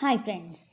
Hi friends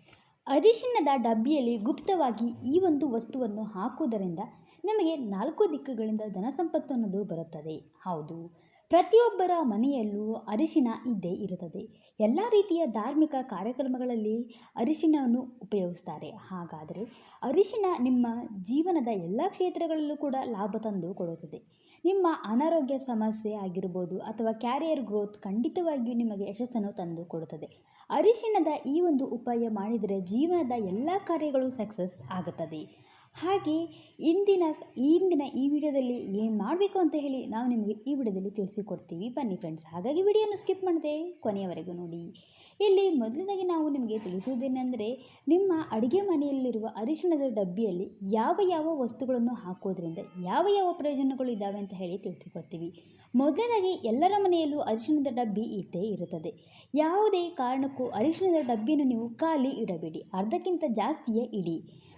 ಅರಿಶಿಣದ ಡಬ್ಬಿಯಲ್ಲಿ ಗುಪ್ತವಾಗಿ ಈ ಒಂದು ವಸ್ತುವನ್ನು ಹಾಕುವುದರಿಂದ ನಮಗೆ ನಾಲ್ಕು ದಿಕ್ಕುಗಳಿಂದ ಧನ ಸಂಪತ್ತು ಅನ್ನೋದು ಬರುತ್ತದೆ. ಹೌದು. ಪ್ರತಿಯೊಬ್ಬರ ಮನೆಯಲ್ಲೂ ಅರಿಶಿನ ಇದ್ದೇ ಇರುತ್ತದೆ. ಎಲ್ಲ ರೀತಿಯ ಧಾರ್ಮಿಕ ಕಾರ್ಯಕ್ರಮಗಳಲ್ಲಿ ಅರಿಶಿಣವನ್ನು ಉಪಯೋಗಿಸ್ತಾರೆ. ಹಾಗಾದರೆ ಅರಿಶಿಣ ನಿಮ್ಮ ಜೀವನದ ಎಲ್ಲ ಕ್ಷೇತ್ರಗಳಲ್ಲೂ ಕೂಡ ಲಾಭ ತಂದು ಕೊಡುತ್ತದೆ. ನಿಮ್ಮ ಅನಾರೋಗ್ಯ ಸಮಸ್ಯೆ ಆಗಿರ್ಬೋದು ಅಥವಾ ಕ್ಯಾರಿಯರ್ ಗ್ರೋತ್ ಖಂಡಿತವಾಗಿಯೂ ನಿಮಗೆ ಯಶಸ್ಸನ್ನು ತಂದು ಕೊಡುತ್ತದೆ. ಅರಿಶಿಣದ ಈ ಒಂದು ಉಪಾಯ ಮಾಡಿದರೆ ಜೀವನದ ಎಲ್ಲ ಕಾರ್ಯಗಳು ಸಕ್ಸಸ್ ಆಗುತ್ತದೆ. ಹಾಗೆ ಇಂದಿನ ಇಂದಿನ ಈ ವಿಡಿಯೋದಲ್ಲಿ ಏನು ಮಾಡಬೇಕು ಅಂತ ಹೇಳಿ ನಾವು ನಿಮಗೆ ಈ ವಿಡಿಯೋದಲ್ಲಿ ತಿಳಿಸಿಕೊಡ್ತೀವಿ. ಬನ್ನಿ ಫ್ರೆಂಡ್ಸ್ ಹಾಗಾಗಿ ವಿಡಿಯೋನ ಸ್ಕಿಪ್ ಮಾಡದೆ ಕೊನೆಯವರೆಗೂ ನೋಡಿ. ಇಲ್ಲಿ ಮೊದಲನೇದಾಗಿ ನಾವು ನಿಮಗೆ ತಿಳಿಸುವುದೇನೆಂದರೆ, ನಿಮ್ಮ ಅಡುಗೆ ಮನೆಯಲ್ಲಿರುವ ಅರಿಶಿಣದ ಡಬ್ಬಿಯಲ್ಲಿ ಯಾವ ಯಾವ ವಸ್ತುಗಳನ್ನು ಹಾಕೋದ್ರಿಂದ ಯಾವ ಯಾವ ಪ್ರಯೋಜನಗಳು ಇದ್ದಾವೆ ಅಂತ ಹೇಳಿ ತಿಳಿಸಿಕೊಡ್ತೀವಿ. ಮೊದಲನೇದಾಗಿ ಎಲ್ಲರ ಮನೆಯಲ್ಲೂ ಅರಿಶಿಣದ ಡಬ್ಬಿ ಇದ್ದೇ ಇರುತ್ತದೆ. ಯಾವುದೇ ಕಾರಣಕ್ಕೂ ಅರಿಶಿಣದ ಡಬ್ಬಿಯನ್ನು ನೀವು ಖಾಲಿ ಇಡಬೇಡಿ. ಅರ್ಧಕ್ಕಿಂತ ಜಾಸ್ತಿಯೇ ಇಡಿ.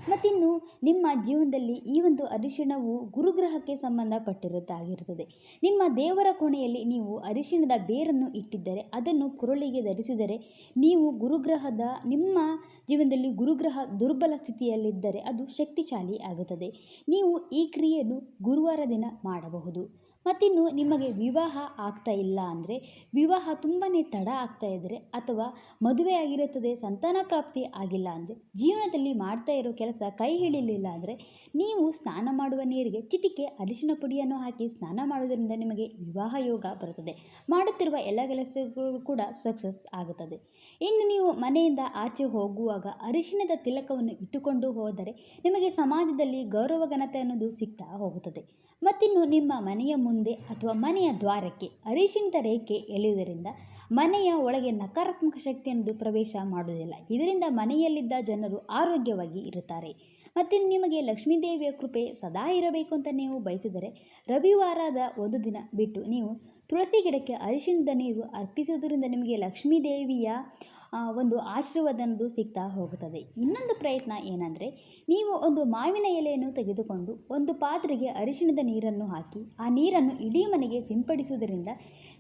ಮತ್ತಿನ್ನು ನಿಮ್ಮ ಜೀವನದಲ್ಲಿ ಈ ಒಂದು ಅರಿಶಿಣವು ಗುರುಗ್ರಹಕ್ಕೆ ಸಂಬಂಧಪಟ್ಟಿರುತ್ತಾಗಿರುತ್ತದೆ ನಿಮ್ಮ ದೇವರ ಕೋಣೆಯಲ್ಲಿ ನೀವು ಅರಿಶಿಣದ ಬೇರನ್ನು ಇಟ್ಟಿದ್ದರೆ, ಅದನ್ನು ಕುರುಳಿಗೆ ಧರಿಸಿದರೆ, ನೀವು ಗುರುಗ್ರಹದ, ನಿಮ್ಮ ಜೀವನದಲ್ಲಿ ಗುರುಗ್ರಹ ದುರ್ಬಲ ಸ್ಥಿತಿಯಲ್ಲಿದ್ದರೆ ಅದು ಶಕ್ತಿಶಾಲಿ ಆಗುತ್ತದೆ. ನೀವು ಈ ಕ್ರಿಯೆಯನ್ನು ಗುರುವಾರ ದಿನ ಮಾಡಬಹುದು. ಮತ್ತಿನ್ನು ನಿಮಗೆ ವಿವಾಹ ಆಗ್ತಾ ಇಲ್ಲ ಅಂದರೆ ವಿವಾಹ ತುಂಬಾ ತಡ ಆಗ್ತಾ ಇದ್ದರೆ ಅಥವಾ ಮದುವೆ ಆಗಿರುತ್ತದೆ, ಸಂತಾನ ಪ್ರಾಪ್ತಿ ಆಗಿಲ್ಲ ಅಂದರೆ, ಜೀವನದಲ್ಲಿ ಮಾಡ್ತಾ ಇರೋ ಕೆಲಸ ಕೈ ಹಿಡಿಲಿಲ್ಲ ಅಂದರೆ ನೀವು ಸ್ನಾನ ಮಾಡುವ ನೀರಿಗೆ ಚಿಟಿಕೆ, ಅರಿಶಿನ ಪುಡಿಯನ್ನು ಹಾಕಿ ಸ್ನಾನ ಮಾಡೋದರಿಂದ ನಿಮಗೆ ವಿವಾಹ ಯೋಗ ಬರುತ್ತದೆ. ಮಾಡುತ್ತಿರುವ ಎಲ್ಲ ಕೆಲಸಗಳು ಕೂಡ ಸಕ್ಸಸ್ ಆಗುತ್ತದೆ. ಇನ್ನು ನೀವು ಮನೆಯಿಂದ ಆಚೆ ಹೋಗುವಾಗ ಅರಿಶಿಣದ ತಿಲಕವನ್ನು ಇಟ್ಟುಕೊಂಡು ಹೋದರೆ ನಿಮಗೆ ಸಮಾಜದಲ್ಲಿ ಗೌರವ ಘನತೆ ಅನ್ನೋದು ಸಿಗ್ತಾ ಹೋಗುತ್ತದೆ. ಮತ್ತಿನ್ನು ನಿಮ್ಮ ಮನೆಯ ಮುಂದೆ ಅಥವಾ ಮನೆಯ ದ್ವಾರಕ್ಕೆ ಅರಿಶಿಣದ ರೇಖೆ ಎಳೆಯುವುದರಿಂದ ಮನೆಯ ಒಳಗೆ ನಕಾರಾತ್ಮಕ ಶಕ್ತಿ ಅನ್ನೋದು ಪ್ರವೇಶ ಮಾಡುವುದಿಲ್ಲ. ಇದರಿಂದ ಮನೆಯಲ್ಲಿದ್ದ ಜನರು ಆರೋಗ್ಯವಾಗಿ ಇರುತ್ತಾರೆ. ಮತ್ತು ನಿಮಗೆ ಲಕ್ಷ್ಮೀದೇವಿಯ ಕೃಪೆ ಸದಾ ಇರಬೇಕು ಅಂತ ನೀವು ಬಯಸಿದರೆ ರವಿವಾರದ ಒಂದು ದಿನ ಬಿಟ್ಟು ನೀವು ತುಳಸಿ ಗಿಡಕ್ಕೆ ಅರಿಶಿಣದ ನೀರು ಅರ್ಪಿಸುವುದರಿಂದ ನಿಮಗೆ ಲಕ್ಷ್ಮೀದೇವಿಯ ಒಂದು ಆಶೀರ್ವಾದ ಅನ್ನೋದು ಸಿಗ್ತಾ ಹೋಗುತ್ತದೆ. ಇನ್ನೊಂದು ಪ್ರಯತ್ನ ಏನಂದರೆ, ನೀವು ಒಂದು ಮಾವಿನ ಎಲೆಯನ್ನು ತೆಗೆದುಕೊಂಡು ಒಂದು ಪಾತ್ರೆಗೆ ಅರಿಶಿಣದ ನೀರನ್ನು ಹಾಕಿ, ಆ ನೀರನ್ನು ಇಡೀ ಮನೆಗೆ ಸಿಂಪಡಿಸುವುದರಿಂದ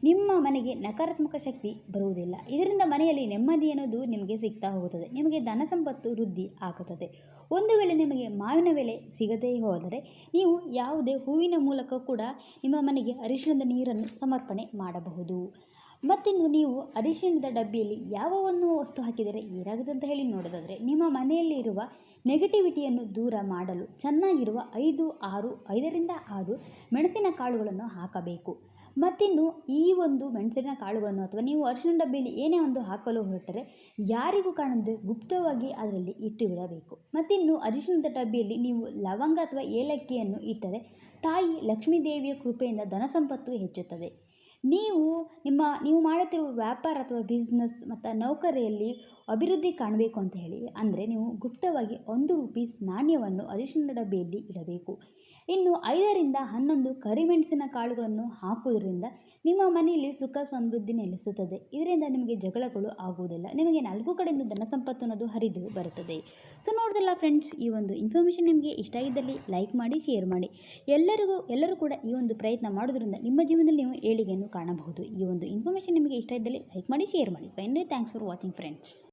ನಿಮ್ಮ ಮನೆಗೆ ನಕಾರಾತ್ಮಕ ಶಕ್ತಿ ಬರುವುದಿಲ್ಲ. ಇದರಿಂದ ಮನೆಯಲ್ಲಿ ನೆಮ್ಮದಿ ಅನ್ನೋದು ನಿಮಗೆ ಸಿಗ್ತಾ ಹೋಗುತ್ತದೆ. ನಿಮಗೆ ಧನ ಸಂಪತ್ತು ವೃದ್ಧಿ ಆಗುತ್ತದೆ. ಒಂದು ವೇಳೆ ನಿಮಗೆ ಮಾವಿನ ಬೆಲೆ ಸಿಗದೇ ಹೋದರೆ, ನೀವು ಯಾವುದೇ ಹೂವಿನ ಮೂಲಕ ಕೂಡ ನಿಮ್ಮ ಮನೆಗೆ ಅರಿಶಿಣದ ನೀರನ್ನು ಸಮರ್ಪಣೆ ಮಾಡಬಹುದು. ಮತ್ತಿನ್ನು ನೀವು ಅರಿಶಿಣದ ಡಬ್ಬಿಯಲ್ಲಿ ಯಾವ ಒಂದು ವಸ್ತು ಹಾಕಿದರೆ ಏನಾಗುತ್ತೆ ಅಂತ ಹೇಳಿ ನೋಡೋದಾದರೆ, ನಿಮ್ಮ ಮನೆಯಲ್ಲಿರುವ ನೆಗೆಟಿವಿಟಿಯನ್ನು ದೂರ ಮಾಡಲು ಚೆನ್ನಾಗಿರುವ ಐದು, ಆರು, ಐದರಿಂದ ಆರು ಮೆಣಸಿನ ಕಾಳುಗಳನ್ನು ಹಾಕಬೇಕು. ಮತ್ತಿನ್ನು ಈ ಒಂದು ಮೆಣಸಿನ ಕಾಳುಗಳನ್ನು ಅಥವಾ ನೀವು ಅರಿಶಿನ ಡಬ್ಬಿಯಲ್ಲಿ ಏನೇ ಒಂದು ಹಾಕಲು ಹೊರಟರೆ ಯಾರಿಗೂ ಕಾಣದೆ ಗುಪ್ತವಾಗಿ ಅದರಲ್ಲಿ ಇಟ್ಟು ಬಿಡಬೇಕು. ಮತ್ತಿನ್ನು ಅರಿಶಿಣದ ಡಬ್ಬಿಯಲ್ಲಿ ನೀವು ಲವಂಗ ಅಥವಾ ಏಲಕ್ಕಿಯನ್ನು ಇಟ್ಟರೆ ತಾಯಿ ಲಕ್ಷ್ಮೀದೇವಿಯ ಕೃಪೆಯಿಂದ ಧನ ಸಂಪತ್ತು ಹೆಚ್ಚುತ್ತದೆ. ನೀವು ನಿಮ್ಮ, ನೀವು ಮಾಡುತ್ತಿರುವ ವ್ಯಾಪಾರ ಅಥವಾ ಬಿಸ್ನೆಸ್ ಮತ್ತು ನೌಕರಿಯಲ್ಲಿ ಅಭಿವೃದ್ಧಿ ಕಾಣಬೇಕು ಅಂತ ಹೇಳಿ, ಅಂದರೆ ನೀವು ಗುಪ್ತವಾಗಿ ಒಂದು ರುಪೀಸ್ ನಾಣ್ಯವನ್ನು ಅರಿಶಿನ ಡಬ್ಬಿಯಲ್ಲಿ ಇಡಬೇಕು. ಇನ್ನು ಐದರಿಂದ ಹನ್ನೊಂದು ಕರಿಮೆಣಸಿನ ಕಾಳುಗಳನ್ನು ಹಾಕುವುದರಿಂದ ನಿಮ್ಮ ಮನೆಯಲ್ಲಿ ಸುಖ ಸಮೃದ್ಧಿ ನೆಲೆಸುತ್ತದೆ. ಇದರಿಂದ ನಿಮಗೆ ಜಗಳಗಳು ಆಗುವುದಿಲ್ಲ. ನಿಮಗೆ ನಾಲ್ಕು ಕಡೆಯಿಂದ ಧನ ಸಂಪತ್ತು ಅನ್ನೋದು ಹರಿದು ಬರುತ್ತದೆ. ಸೊ ನೋಡಿದಲ್ಲ ಫ್ರೆಂಡ್ಸ್ ಈ ಒಂದು ಇನ್ಫಾರ್ಮೇಷನ್ ನಿಮಗೆ ಇಷ್ಟ ಇದ್ದಲ್ಲಿ ಲೈಕ್ ಮಾಡಿ ಶೇರ್ ಮಾಡಿ. ಎಲ್ಲರಿಗೂ, ಎಲ್ಲರೂ ಕೂಡ ಈ ಒಂದು ಪ್ರಯತ್ನ ಮಾಡೋದ್ರಿಂದ ನಿಮ್ಮ ಜೀವನದಲ್ಲಿ ನೀವು ಏಳಿಗೆಯನ್ನು ಕಾಣಬಹುದು. ಈ ಒಂದು ಇನ್ಫಾರ್ಮೇಷನ್ ನಿಮಗೆ ಇಷ್ಟ ಇದ್ದಲ್ಲಿ ಲೈಕ್ ಮಾಡಿ ಶೇರ್ ಮಾಡಿ. Finally thanks for watching friends